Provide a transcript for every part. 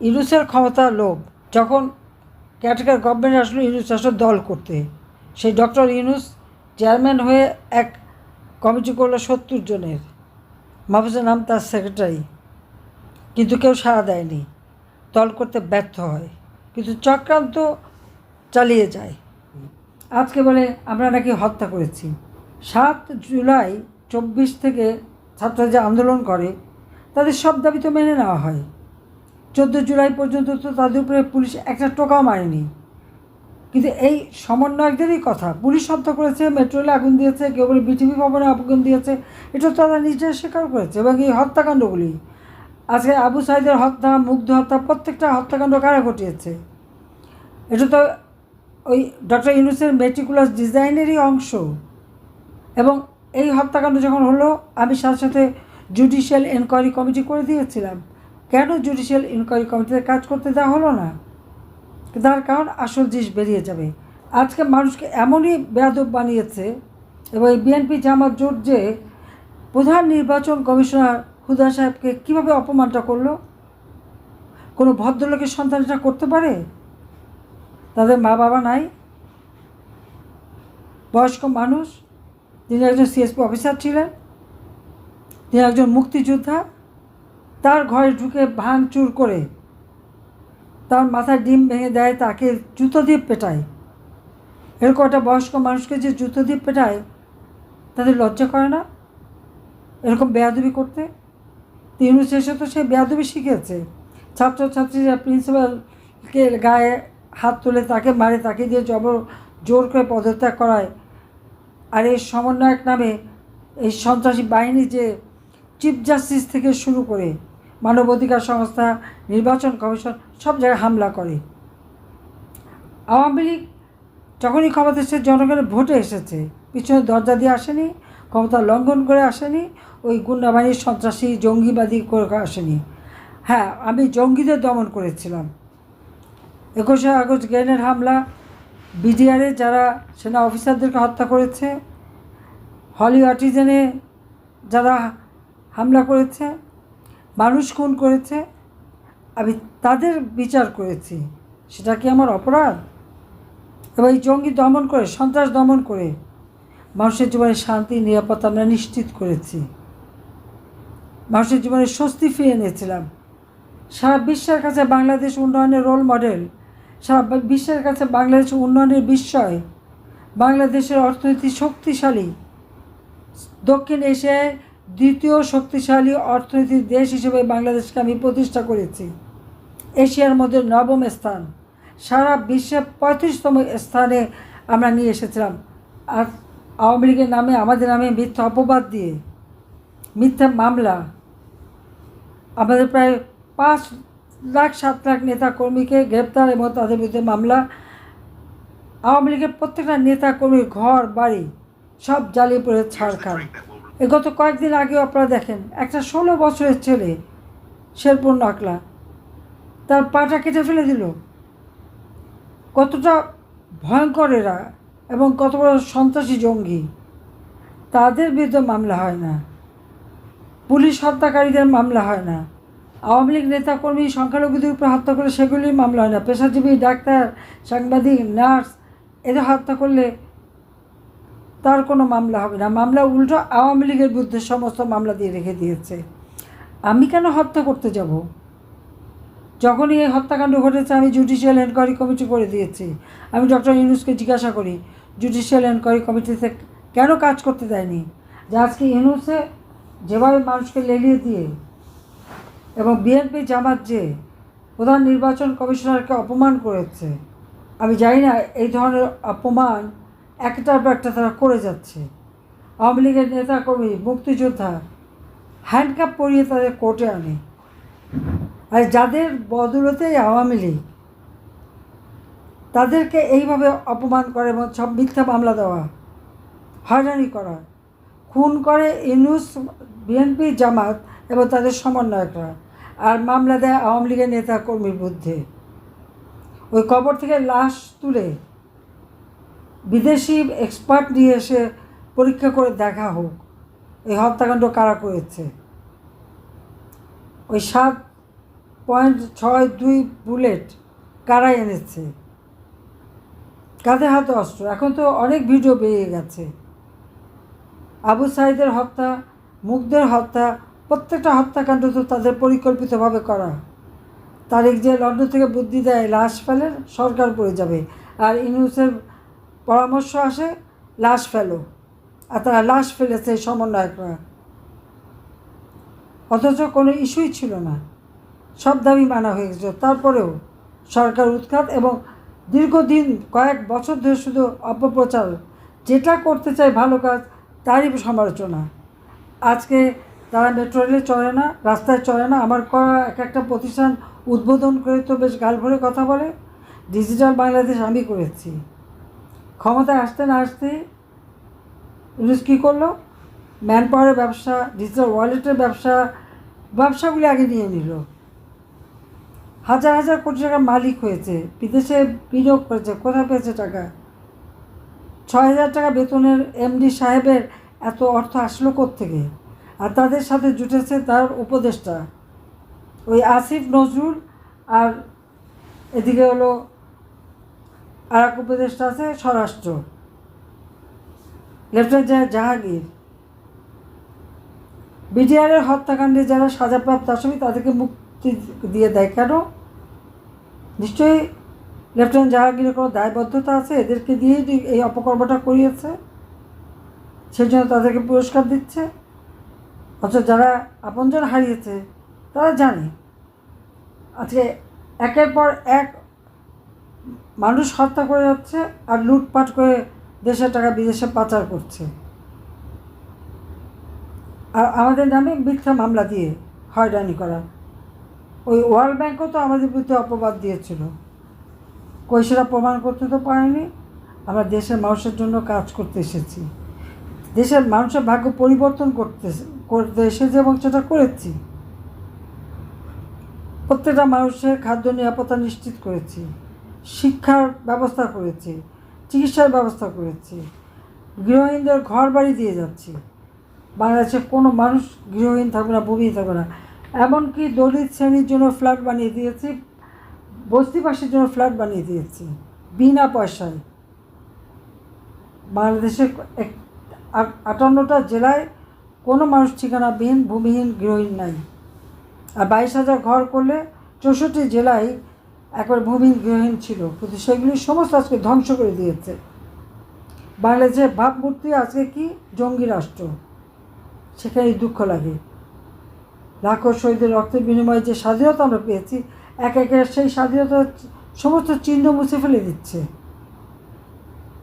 ইউনুসের ক্ষমতা লোভ। যখন ক্যাটেকার গভর্নমেন্ট আসলো ইউনুস আসলো দল করতে। সেই ডক্টর ইউনুস চেয়ারম্যান হয়ে এক কমিটি করল সত্তর জনের। মাহফুজের নাম তার সেক্রেটারি। কিন্তু কেউ সাড়া দেয়নি। দল করতে ব্যর্থ হয়। কিন্তু চক্রান্ত চালিয়ে যায়। আজকে বলে আমরা নাকি হত্যা করেছি। সাত জুলাই চব্বিশ থেকে ছাত্ররা যে আন্দোলন করে, তাদের সব দাবি তো মেনে নেওয়া হয়। চোদ্দ জুলাই পর্যন্ত তো তাদের উপরে পুলিশ একটা টোকাও মারেনি। কিন্তু এই সমন্বয়কদেরই কথা। পুলিশ হত্যা করেছে, মেট্রোলে আগুন দিয়েছে, কেউ বলে বিটিভি ভবনে আগুন দিয়েছে। এটা তারা নিজেরা স্বীকার করেছে এবং এই হত্যাকাণ্ডগুলি। আজকে আবু সাইদের হত্যা, মুগ্ধ হত্যা, প্রত্যেকটা হত্যাকাণ্ড কারা ঘটিয়েছে? এটা তো ওই ডক্টর ইউনুসের মেট্রিকুলাস ডিজাইনেরই অংশ। এবং এই হত্যাকাণ্ড যখন হলো, আমি সাথে সাথে জুডিশিয়াল এনকোয়ারি কমিটি করে দিয়েছিলাম। কেন জুডিশিয়াল ইনকোয়ারি কমিটিতে কাজ করতে দেওয়া হলো না? তার কারণ আসল জিনিস বেরিয়ে যাবে। আজকে মানুষকে এমনই বেয়াদব বানিয়েছে, এবং এই বিএনপি জামাত জোট যে প্রধান নির্বাচন কমিশনার হুদা সাহেবকে কীভাবে অপমানটা করল? কোনো ভদ্রলোকের সন্তান এটা করতে পারে? তাদের মা বাবা নাই? বয়স্ক মানুষ? তিনি একজন সিএসপি অফিসার ছিলেন? তিনি একজন মুক্তিযোদ্ধা? তার ঘরে ঢুকে ভাঙচুর করে। তার মাথায় ডিম ভেঙে দেয়, তাকে জুতো দিয়ে পেটায়। এরকম একটা বয়স্ক মানুষকে যে জুতো দিয়ে পেটায়, তাদের লজ্জা করে না? এরকম বেয়াদবি করতে? তিন শেষে তো সে বেয়াদবি শিখেছে ছাত্রছাত্রীরা প্রিন্সিপালকে গায়ে হাত তুলে তাকে মারে, তাকে দিয়ে জবর জোর করে পদত্যাগ করায়। আর এই সমন্বয়ক নামে এই সন্ত্রাসী বাহিনী যে চিফ জাস্টিস থেকে শুরু করে মানবাধিকার সংস্থা, নির্বাচন কমিশন সব জায়গায় হামলা করে। আওয়ামী লীগ যখনই ক্ষমতা এসেছে জনগণের ভোটে এসেছে, পিছনে দরজা দিয়ে আসেনি, ক্ষমতা লঙ্ঘন করে আসেনি, ওই গুন্ডাবাহিনীর সন্ত্রাসী, জঙ্গিবাদী করে আসেনি। হ্যাঁ আমি জঙ্গিদের দমন করেছিলাম। একুশে আগস্ট গ্রেনেড হামলা বিডিআরে যারা সেনা অফিসারদেরকে হত্যা করেছে, হলি আর্টিজেনে যারা হামলা করেছে মানুষ খুন করেছে, আমি তাদের বিচার করেছি। সেটা কি আমার অপরাধ? এবং এই জঙ্গি দমন করে, সন্ত্রাস দমন করে মানুষের জীবনে শান্তি, নিরাপত্তা আমরা নিশ্চিত করেছি। মানুষের জীবনে স্বস্তি ফিরে এনেছিলাম। সারা বিশ্বের কাছে বাংলাদেশ উন্নয়নের রোল মডেল সারা বিশ্বের কাছে বাংলাদেশ উন্নয়নের বিস্ময়, বাংলাদেশের অর্থনীতি শক্তিশালী, দক্ষিণ এশিয়ায় দ্বিতীয় শক্তিশালী অর্থনীতির দেশ হিসেবে বাংলাদেশকে আমি প্রতিষ্ঠা করেছি। এশিয়ার মধ্যে নবম স্থান। সারা বিশ্বে পঁয়ত্রিশতম স্থানে আমরা নিয়ে এসেছিলাম। আর আওয়ামী লীগের নামে, আমাদের নামে মিথ্যা অপবাদ দিয়ে, মিথ্যা মামলা। আমাদের প্রায় পাঁচ লাখ, সাত লাখ নেতা কর্মীকে গ্রেপ্তার এবং তাদের বিরুদ্ধে মামলা। আওয়ামী লীগের প্রত্যেকটা নেতা কর্মীর ঘর, বাড়ি সব জ্বালিয়ে পড়ে এ গত কয়েকদিন আগেও আপনারা দেখেন, একটা ষোলো বছরের ছেলে, শেরপুর নাকলা, তার পাটা কেটে ফেলে দিল। কতটা ভয়ঙ্কর এরা এবং কত বড় সন্ত্রাসী জঙ্গি। তাদের বিরুদ্ধে মামলা হয় না। পুলিশ হত্যাকারীদের মামলা হয় না। আওয়ামী লীগ নেতাকর্মী সংখ্যালঘুদের উপরে হত্যা করলে সেগুলি মামলা হয় না। পেশাজীবী, ডাক্তার, সাংবাদিক, নার্স, এদের হত্যা করলে তার কোনো মামলা হবে না। মামলা উল্টো আওয়ামী লীগের বিরুদ্ধে সমস্ত মামলা দিয়ে রেখে দিয়েছে। আমি কেন হত্যা করতে যাব? যখনই এই হত্যাকাণ্ড ঘটেছে, আমি জুডিশিয়াল এনকোয়ারি কমিটি করে দিয়েছি। আমি ডক্টর ইউনুসকে জিজ্ঞাসা করি জুডিশিয়াল এনকোয়ারি কমিটিতে কেন কাজ করতে দেয়নি? যে আজকে ইউনুসে যেভাবে মানুষকে লেলিয়ে দিয়ে এবং বিএনপি জামাত যে প্রধান নির্বাচন কমিশনারকে অপমান করেছে, আমি জানি না, এই ধরনের অপমান একটার পর একটা তারা করে যাচ্ছে। আওয়ামী লীগের নেতাকর্মী, মুক্তিযোদ্ধা হ্যান্ডকাপ পরিয়ে তাদের কোর্টে আনে। আর যাদের বদলতে আওয়ামী লীগ, তাদেরকে এইভাবে অপমান করে এবং সব মিথ্যা মামলা দেওয়া, হয়রানি করা। খুন করে ইনুস বিএনপি, জামাত এবং তাদের সমন্বয়করা আর মামলা দেয় আওয়ামী লীগের নেতা কর্মীর বিরুদ্ধে। ওই কবর থেকে লাশ তুলে বিদেশি এক্সপার্ট নিয়ে এসে পরীক্ষা করে দেখা হোক। এই হত্যাকাণ্ড কারা করেছে? ওই সাত পয়েন্ট ছয় দুই বুলেট কারা এনেছে? কাঁধে হাতে অস্ত্র। এখন তো অনেক ভিডিও বেরিয়ে গেছে। আবু সাইদের হত্যা মুগ্ধের হত্যা, প্রত্যেকটা হত্যাকাণ্ড তো তাদের পরিকল্পিতভাবে করা। তারিখ যে লন্ডন থেকে বুদ্ধি দেয়, লাশ ফেলে সরকার পড়ে যাবে। আর ইউনুসের পরামর্শ আসে, লাশ ফেলো। আর তারা লাশ ফেলেছে এই সমন্বয়করা অথচ কোনো ইস্যুই ছিল না। সব দাবি মানা হয়ে গেছিল তারপরেও সরকার উৎখাত এবং দীর্ঘদিন কয়েক বছর ধরে শুধু অপপ্রচার, যেটা করতে চায় ভালো কাজ, তারই সমালোচনা। আজকে তারা মেট্রো রেলে চড়ে না, রাস্তায় চড়ে না। আমার করা এক একটা প্রতিষ্ঠান উদ্বোধন করে তো বেশ গাল ভরে কথা বলে। ডিজিটাল বাংলাদেশ আমি করেছি। ক্ষমতায় আসতে না আসতেই ইউনুস কী করল? ম্যান পাওয়ারের ব্যবসা ডিজিটাল ওয়ালেটের ব্যবসা, ব্যবসাগুলি আগে নিয়ে নিল। হাজার হাজার কোটি টাকার মালিক হয়েছে। বিদেশে বিনিয়োগ করেছে। কোথায় পেয়েছে টাকা? ছয় হাজার টাকা বেতনের এমডি সাহেবের এত অর্থ আসলো থেকে আর তাদের সাথে জুটেছে তার উপদেষ্টা। ওই আসিফ নজরুল আর এদিকে হলো আর এক উপদেষ্টা আছে স্বরাষ্ট্র। লেফটেন্যান্ট জাহাঙ্গীর। বিডিআরের হত্যাকাণ্ডে যারা সাজাপ্রাপ্ত আসামি, তাদেরকে মুক্তি দিয়ে দেয় কেন? নিশ্চয়ই লেফটেন্যান্ট জাহাঙ্গীরের কোনো দায়বদ্ধতা আছে? এদেরকে দিয়েই এই অপকর্মটা করিয়েছে? সেই জন্য তাদেরকে পুরস্কার দিচ্ছে? অথচ যারা আপনজন হারিয়েছে, তারা জানে। আজকে একের পর এক মানুষ হত্যা করে যাচ্ছে আর লুটপাট করে দেশের টাকা, বিদেশে পাচার করছে। আর আমাদের নামে মিথ্যা মামলা দিয়ে হয়রানি করা। ওই ওয়ার্ল্ড ব্যাঙ্কও তো আমাদের বিরুদ্ধে অপবাদ দিয়েছিল। কই সেটা প্রমাণ করতে তো পারেনি। আমরা দেশের মানুষের জন্য কাজ করতে এসেছি। দেশের মানুষের ভাগ্য পরিবর্তন করতে করতে এসেছে এবং সেটা করেছি। প্রত্যেকটা মানুষের খাদ্য নিরাপত্তা নিশ্চিত করেছি। শিক্ষার ব্যবস্থা করেছে, চিকিৎসার ব্যবস্থা করেছে, গৃহহীনদের ঘর বাড়ি দিয়ে যাচ্ছে। বাংলাদেশে কোনো মানুষ গৃহহীন থাকবে না, ভূমিহীন থাকবে না। এমনকি দলিত শ্রেণির জন্য ফ্ল্যাট বানিয়ে দিয়েছি, বস্তিবাসীর জন্য ফ্ল্যাট বানিয়ে দিয়েছি, বিনা পয়সায়। বাংলাদেশে এক আটান্নটা জেলায় কোনো মানুষ ঠিকানাবিহীন, ভূমিহীন, গৃহহীন নাই। আর বাইশ হাজার ঘর করলে চৌষট্টি জেলায় একবার ভূমিহীন ছিল। কিন্তু সেগুলি সমস্ত আজকে ধ্বংস করে দিয়েছে। বাংলাদেশের ভাবমূর্তি আজকে কি? জঙ্গি রাষ্ট্র। সেখানেই দুঃখ লাগে। লাখো শহীদের রক্তের বিনিময়ে যে স্বাধীনতা আমরা পেয়েছি, এক একে সেই স্বাধীনতার সমস্ত চিহ্ন মুছে ফেলে দিচ্ছে।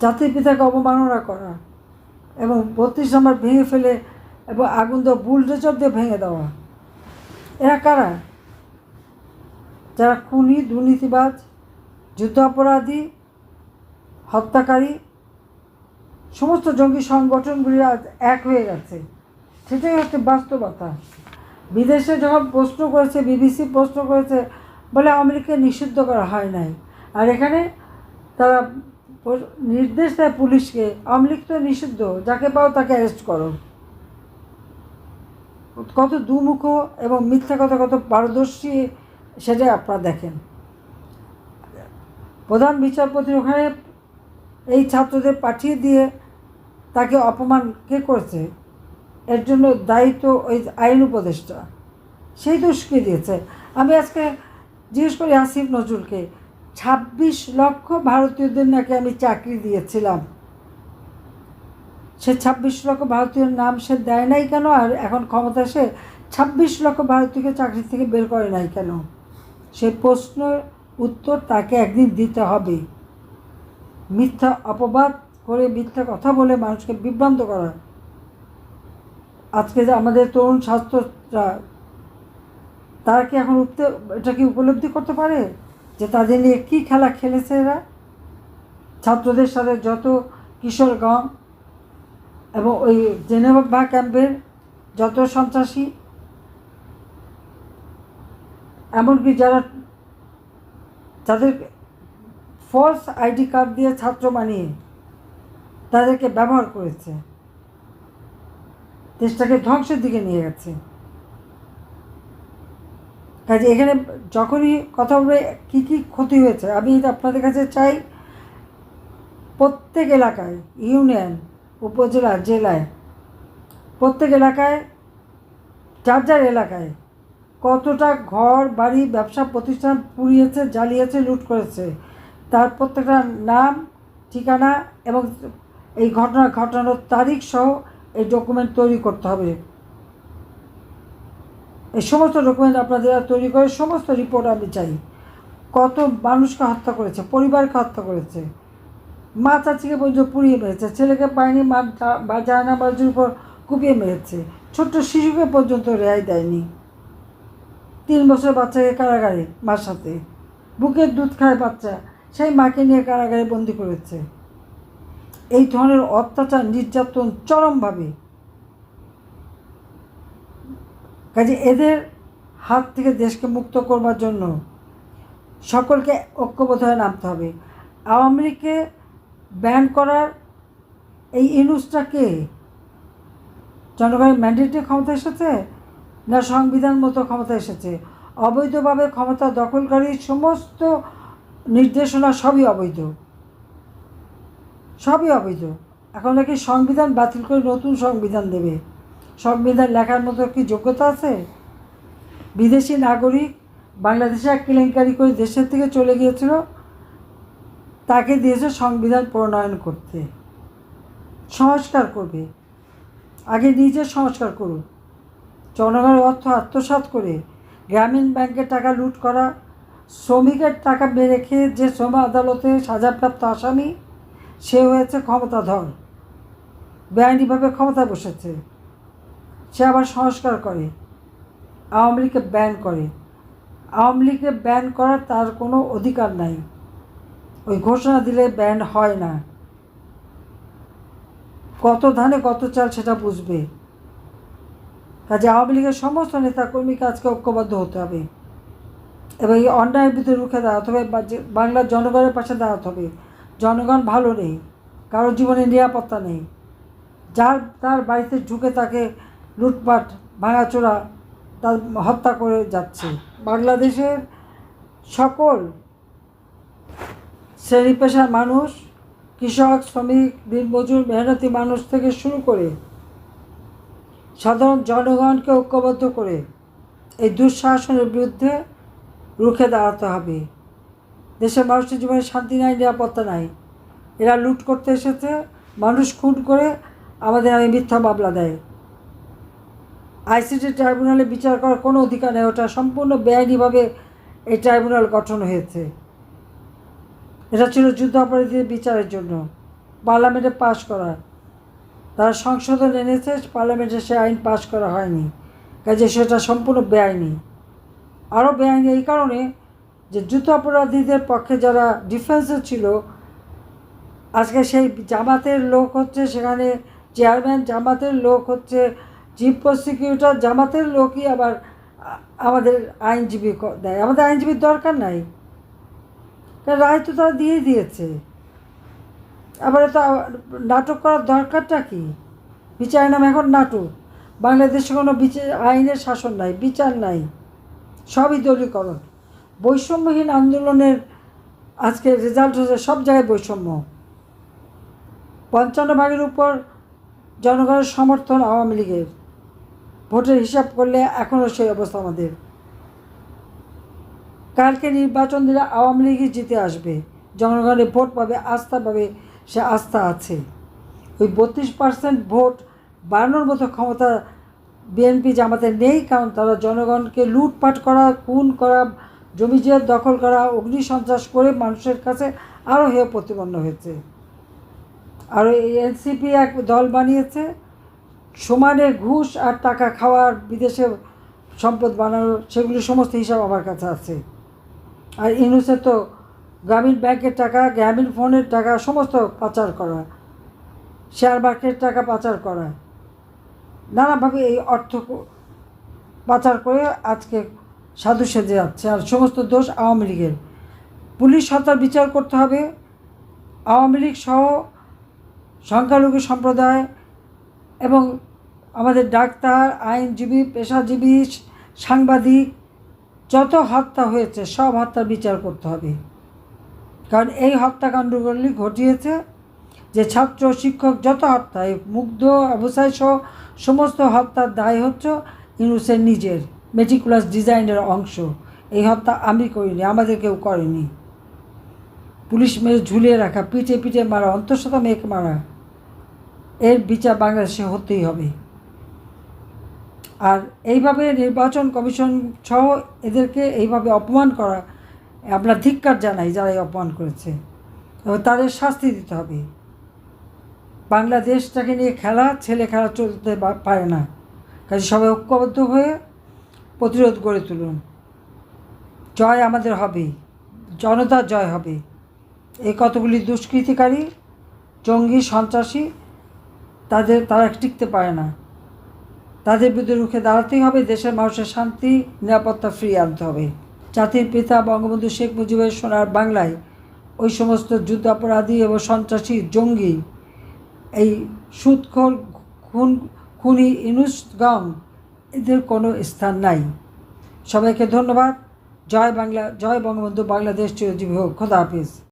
জাতির পিতাকে অবমাননা করা এবং বত্রিশ নম্বর ভেঙে ফেলে এবং আগুন দেওয়া বুলডোজার দিয়ে ভেঙে দেওয়া। এরা কারা? যারা খুনি, দুর্নীতিবাজ যুদ্ধ অপরাধী হত্যাকারী, সমস্ত জঙ্গি সংগঠনগুলি আজ এক হয়ে গেছে। সেটাই হচ্ছে বাস্তবতা। বিদেশে যখন প্রশ্ন করেছে, বিবিসি প্রশ্ন করেছে বলে আমেরিকা নিষিদ্ধ করা হয় নাই। আর এখানে তারা নির্দেশ দেয় পুলিশকে আওয়ামী লীগ তো নিষিদ্ধ, যাকে পাও তাকে অ্যারেস্ট করো। কত দুমুখ এবং মিথ্যা কথা, কত পারদর্শী সেটাই আপনারা দেখেন। প্রধান বিচারপতির ওখানে এই ছাত্রদের পাঠিয়ে দিয়ে তাকে অপমান কে করছে? এর জন্য দায়িত্ব ওই আইন উপদেষ্টা। সেই দোষকে দিয়েছে? আমি আজকে জিজ্ঞেস করি আসিফ নজরুলকে, ছাব্বিশ লক্ষ ভারতীয়দের নাকি আমি চাকরি দিয়েছিলাম? সে ছাব্বিশ লক্ষ ভারতীয়র নাম সে দেয় নাই কেন? আর এখন ক্ষমতা সে ছাব্বিশ লক্ষ ভারতীয়কে চাকরি থেকে বের করে নাই কেন? সে প্রশ্নের উত্তর তাকে একদিন দিতে হবে। মিথ্যা অপবাদ করে মিথ্যা কথা বলে মানুষকে বিভ্রান্ত করা। আজকে যে আমাদের তরুণ ছাত্ররা, তারা কি এখন উঠতে, এটা কি উপলব্ধি করতে পারে? যে তাদের নিয়ে কী খেলা খেলেছে এরা? ছাত্রদের সাথে যত কিশোরগঞ্জ এবং ওই জেনেভা ক্যাম্পের যত সন্ত্রাসী এমনকি যারা যাদের ফলস আইডি কার্ড দিয়ে ছাত্র বানিয়ে তাদেরকে ব্যবহার করেছে। দেশটাকে ধ্বংসের দিকে নিয়ে গেছে। কাজে এখানে যখনই কথা বলবে, কী কী ক্ষতি হয়েছে? আমি আপনাদের কাছে চাই, প্রত্যেক এলাকায়, ইউনিয়ন, উপজেলা, জেলায়, প্রত্যেক এলাকায়, যার যার এলাকায় কতটা ঘর, বাড়ি, ব্যবসা, প্রতিষ্ঠান পুড়িয়েছে, জ্বালিয়েছে, লুট করেছে। তার প্রত্যেকটা নাম, ঠিকানা এবং এই ঘটনা, ঘটানোর তারিখ সহ এই ডকুমেন্ট তৈরি করতে হবে। এই সমস্ত ডকুমেন্ট আপনাদের তৈরি করে সমস্ত রিপোর্ট আমি চাই। কত মানুষকে হত্যা করেছে, পরিবারকে হত্যা করেছে। মা চাচিকে পর্যন্ত পুড়িয়ে মেরেছে, ছেলেকে পায়নি, মা বা জায়না বাজুর উপর কুপিয়ে মেরেছে। ছোট্ট শিশুকে পর্যন্ত রেহাই দেয়নি। তিন বছর বাচ্চাকে কারাগারে, মার সাথে। বুকের দুধ খায় বাচ্চা। সেই মাকে নিয়ে কারাগারে বন্দি করেছে। এই ধরনের অত্যাচার, নির্যাতন চরমভাবে। কাজে এদের হাত থেকে দেশকে মুক্ত করবার জন্য সকলকে ঐক্যবোধ হয়ে নামতে হবে। আওয়ামী লীগকে ব্যান করার এই ইনুসটা কে? জনগণের ম্যান্ডেটে ক্ষমতা এসেছে? না সংবিধান মতো ক্ষমতা এসেছে। অবৈধভাবে ক্ষমতা দখলকারী সমস্ত নির্দেশনা সবই অবৈধ। সবই অবৈধ। এখন নাকি সংবিধান বাতিল করে নতুন সংবিধান দেবে। সংবিধান লেখার মতো কি যোগ্যতা আছে? বিদেশি নাগরিক বাংলাদেশে এক কেলেঙ্কারি করে দেশের থেকে চলে গিয়েছিল, তাকে দিয়েছে সংবিধান প্রণয়ন করতে। সংস্কার করবে। আগে নিজে সংস্কার করুন। জনগণের অর্থ আত্মসাৎ করে গ্রামীণ ব্যাংকের টাকা লুট করা, শ্রমিকের টাকা মেরে খেয়ে যে শ্রম আদালতে সাজাপ্রাপ্ত আসামি, সে হয়েছে ক্ষমতাধর। বেআইনিভাবে ক্ষমতা বসেছে। সে আবার সংস্কার করে, আওয়ামী লীগকে ব্যান করে। আওয়ামী লীগকে ব্যান করার তার কোনো অধিকার নাই। ওই ঘোষণা দিলে ব্যান হয় না। কত ধানে কত চাল সেটা বুঝবে। কাজে আওয়ামী লীগের সমস্ত নেতাকর্মীকে আজকে ঐক্যবদ্ধ হতে হবে। এবং এই অন্যায়ের বিরুদ্ধে রুখে দাঁড়াতে হবে বাংলার জনগণের পাশে দাঁড়াতে হবে। জনগণ ভালো নেই কারোর জীবনে নিরাপত্তা নেই। যার, তার বাড়িতে ঢুকে তাকে লুটপাট, ভাঙাচোরা, তার হত্যা করে যাচ্ছে। বাংলাদেশের সকল শ্রেণি পেশার মানুষ, কৃষক, শ্রমিক, দিনমজুর, মেহনতি মানুষ থেকে শুরু করে সাধারণ জনগণকে ঐক্যবদ্ধ করে এই দুঃশাসনের বিরুদ্ধে রুখে দাঁড়াতে হবে। দেশের মানুষের জীবনে শান্তি নাই, নিরাপত্তা নাই। এরা লুট করতে এসেছে, মানুষ খুন করে আমাদের আমি মিথ্যা মামলা দেয়। আইসিটি ট্রাইব্যুনালে বিচার করার কোনো অধিকার নেই, ওটা সম্পূর্ণ বেআইনিভাবে এই ট্রাইব্যুনাল গঠন হয়েছে। এটা ছিল যুদ্ধাপরাধীদের বিচারের জন্য। পার্লামেন্টে পাশ করা। তারা সংশোধন এনেছে, পার্লামেন্টে সে আইন পাশ করা হয়নি। কাজে সেটা সম্পূর্ণ বেআইনি। আরও বেআইনি এই কারণে যে যুদ্ধ অপরাধীদের পক্ষে যারা ডিফেন্সে ছিল, আজকে সেই জামাতের লোক হচ্ছে সেখানে চেয়ারম্যান, জামাতের লোক হচ্ছে চিফ প্রসিকিউটর, জামাতের লোকই আবার আমাদের আইনজীবী দেয়। আমাদের আইনজীবীর দরকার নাই। কারণ রায় তো তারা দিয়ে দিয়েছে। আবার তো নাটক করার দরকারটা কি? বিচার নাম এখন নাটক। বাংলাদেশে কোনো বিচার, আইনের শাসন নাই, বিচার নাই। সবই দলীকরণ। বৈষম্যহীন আন্দোলনের আজকে রেজাল্ট হচ্ছে সব জায়গায় বৈষম্য। পঞ্চান্ন ভাগের উপর জনগণের সমর্থন আওয়ামী লীগের। ভোটের হিসাব করলে এখনও সেই অবস্থা আমাদের। কালকে নির্বাচন দিলে আওয়ামী লীগই জিতে আসবে। জনগণের ভোট পাবে, আস্থা পাবে সে আস্থা আছে। ওই বত্রিশ পার্সেন্ট ভোট বাড়ানোর মতো ক্ষমতা বিএনপি জামাতে নেই, কারণ তারা জনগণকে লুটপাট করা, খুন করা, জমি দখল করা, অগ্নিসন্ত্রাস করে মানুষের কাছে আরও হেয় প্রতিপন্ন হয়েছে। আর এই এনসিপি এক দল বানিয়েছে, সমানে ঘুষ আর টাকা খাওয়ার বিদেশে সম্পদ বানানোর, সেগুলি সমস্ত হিসাব আমার কাছে আছে। আর ইনুসে তো গ্রামীণ ব্যাংকের টাকা, গ্রামীণ ফোনের টাকা, সমস্ত পাচার করা, শেয়ার মার্কেটের টাকা পাচার করা। নানাভাবে এই অর্থ পাচার করে আজকে সাধু সেজে যাচ্ছে আর সমস্ত দোষ আওয়ামী লীগের। পুলিশ হত্যার বিচার করতে হবে। আওয়ামী লীগ সহ সংখ্যালঘু সম্প্রদায় এবং আমাদের ডাক্তার, আইনজীবী, পেশাজীবী, সাংবাদিক, যত হত্যা হয়েছে, সব হত্যার বিচার করতে হবে। কারণ এই হত্যাকাণ্ডগুলি ঘটিয়েছে যে ছাত্র, শিক্ষক যত হত্যা মুগ্ধ অবসায় সহ সমস্ত হত্যার দায় হচ্ছে ইউনুসের নিজের মেটিকুলাস ডিজাইনের অংশ। এই হত্যা আমি করিনি, আমাদের কেউ করেনি। পুলিশ মেরে ঝুলিয়ে রাখা, পিঠে পিঠে মারা অন্তঃসতা মেয়েকে মারা, এর বিচার বাংলাদেশে হতেই হবে। আর এইভাবে নির্বাচন কমিশন সহ এদেরকে এইভাবে অপমান করা আমরা ধিক্কার জানাই যারা অপমান করেছে। এবং তাদের শাস্তি দিতে হবে। বাংলাদেশটাকে নিয়ে খেলা, ছেলে খেলা চলতে পারে না। কাজে সবাই ঐক্যবদ্ধ হয়ে প্রতিরোধ গড়ে তুলুন। জয় আমাদের হবে। জনতার জয় হবে। এই কতগুলি দুষ্কৃতিকারী, জঙ্গি, সন্ত্রাসী, তাদের, তারা টিকতে পারে না। তাদের বিরুদ্ধে রুখে দাঁড়াতেই হবে। দেশের মানুষের শান্তি, নিরাপত্তা ফিরিয়ে আনতে হবে। জাতির পিতা বঙ্গবন্ধু শেখ মুজিবের সোনার বাংলায় ওই সমস্ত যুদ্ধাপরাধী এবং সন্ত্রাসী জঙ্গি, এই সুদখোর খুন, খুনি ইনুসগং এদের কোনো স্থান নাই। সবাইকে ধন্যবাদ। জয় বাংলা, জয় বঙ্গবন্ধু বাংলাদেশ চিরজীবী হোক। খোদা হাফিজ।